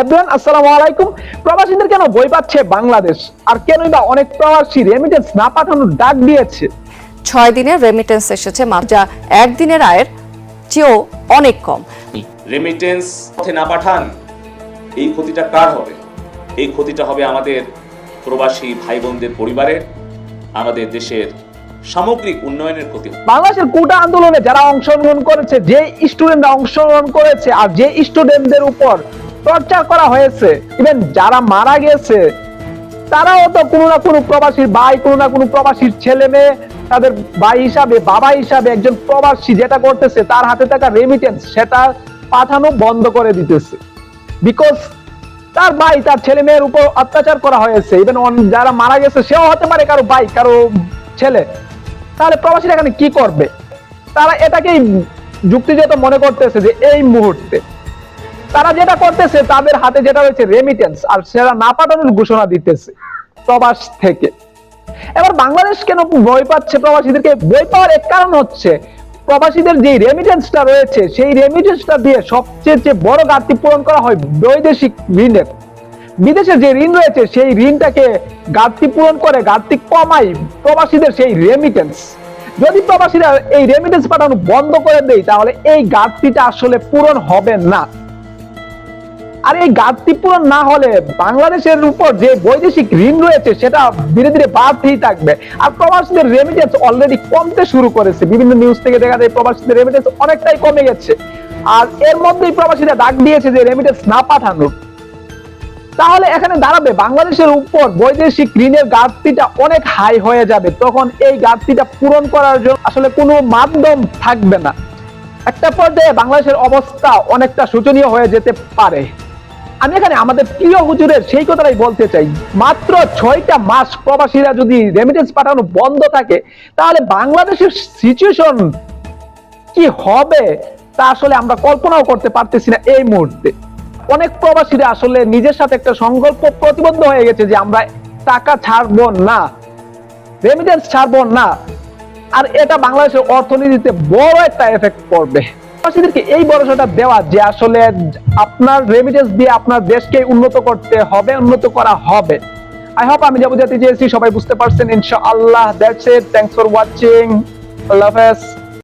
Everyone আসসালামু আলাইকুম। প্রবাসীদের কেন বই পাচ্ছে বাংলাদেশ? আর কেনই বা অনেক প্রবাসী রেমিটেন্স না পাঠানোর ডাক দিয়েছে? ছয় দিনের রেমিটেন্স এসেছে মাত্র যা একদিনের আয়ের চেয়েও অনেক কম। রেমিটেন্স পথে না পাঠান এই ক্ষতিটা কার হবে? এই ক্ষতিটা হবে আমাদের প্রবাসী ভাই বোনদের পরিবারের আমাদের দেশের সামগ্রিক উন্নয়নের ক্ষতি বাংলাদেশের কোটা আন্দোলনে যারা অংশগ্রহণ করেছে যে স্টুডেন্টরা অংশগ্রহণ করেছে আর যে স্টুডেন্টদের উপর টর্চার করা হয়েছে। ইভেন যারা মারা গেছে, তারাও তো কোনো না কোনো প্রবাসীর ভাই, কোনো না কোনো প্রবাসীর ছেলে মেয়ে, তাদের ভাই হিসাবে, বাবা হিসাবে একজন প্রবাসী যেটা করতেছে, তার হাতে থাকা রেমিটেন্স সেটা পাঠানো বন্ধ করে দিতেছে। বিকজ তার ভাই, তার ছেলে মেয়ের উপর অত্যাচার করা হয়েছে। ইভেন যারা মারা গেছে, সেও হতে পারে কারও ভাই, কারও ছেলে। তাহলে প্রবাসীরা এখানে কি করবে? তারা এটাকেই যুক্তিযুক্ত মনে করতেছে যে এই মুহূর্তে তারা যেটা করতেছে, তাদের হাতে যেটা রয়েছে রেমিটেন্স আর সেটা না পাঠানোর ঘোষণা দিতেছে প্রবাস থেকে। এবার বাংলাদেশ কেন বই পাচ্ছে প্রবাসীদেরকে? বই পাওয়ার এক কারণ হচ্ছে প্রবাসীদের যে রেমিটেন্সটা রয়েছে, সেই রেমিটেন্সটা দিয়ে সবচেয়ে যে বড় ঘাটতি পূরণ করা হয় বৈদেশিক ঋণের। বিদেশে যে ঋণ রয়েছে, সেই ঋণটাকে ঘাটতি পূরণ করে, ঘাটতি কমাই প্রবাসীদের সেই রেমিটেন্স যদি প্রবাসীরা এই রেমিটেন্স পাঠানো বন্ধ করে দেয়, তাহলে এই ঘাটতিটা আসলে পূরণ হবে না। আর এই ঘাটতি পূরণ না হলে বাংলাদেশের উপর যে বৈদেশিক ঋণ রয়েছে, সেটা ধীরে ধীরে বাড়তেই থাকবে। আর প্রবাসীদের রেমিটেন্স অলরেডি কমতে শুরু করেছে। বিভিন্ন নিউজ থেকে দেখা যায় প্রবাসীদের রেমিটেন্স অনেকটাই কমে গেছে। আর এর মধ্যেই প্রবাসীরা ডাক দিয়েছে যে রেমিটেন্স না পাঠানোর। তাহলে এখানে দাঁড়াবে, বাংলাদেশের উপর বৈদেশিক ঋণের ঘাটতিটা অনেক হাই হয়ে যাবে। তখন এই ঘাটতিটা পূরণ করার জন্য আসলে কোনো মাধ্যম থাকবে না। একটা পর্যায়ে বাংলাদেশের অবস্থা অনেকটা শোচনীয় হয়ে যেতে পারে। আমি এখানে আমাদের প্রিয় হুজুরের সেই কথাটাই বলতে চাই। মাত্র ছয়টা মাস প্রবাসীরা যদি রেমিটেন্স পাঠানো বন্ধ থাকে, তাহলে বাংলাদেশের সিচুয়েশন কি হবে তা আসলে আমরা কল্পনাও করতে পারতেছি না এই মুহূর্তে। অনেক প্রবাসীরা আসলে নিজের সাথে একটা সংকল্প প্রতিবদ্ধ হয়ে গেছে যে আমরা টাকা ছাড়বো না রেমিটেন্স ছাড়বো না। আর এটা বাংলাদেশের অর্থনীতিতে বড় একটা এফেক্ট পড়বে। প্রবাসীদেরকে এই ভরসাটা দেওয়া যে আসলে আপনার রেমিটেন্স দিয়ে আপনার দেশকে উন্নত করতে হবে, উন্নত করা হবে। আই হোপ আমি যা বোঝাতে চেয়েছি সবাই বুঝতে পারছেন, ইনশাআল্লাহ that's it thanks for watching আল্লাহ হাফেজ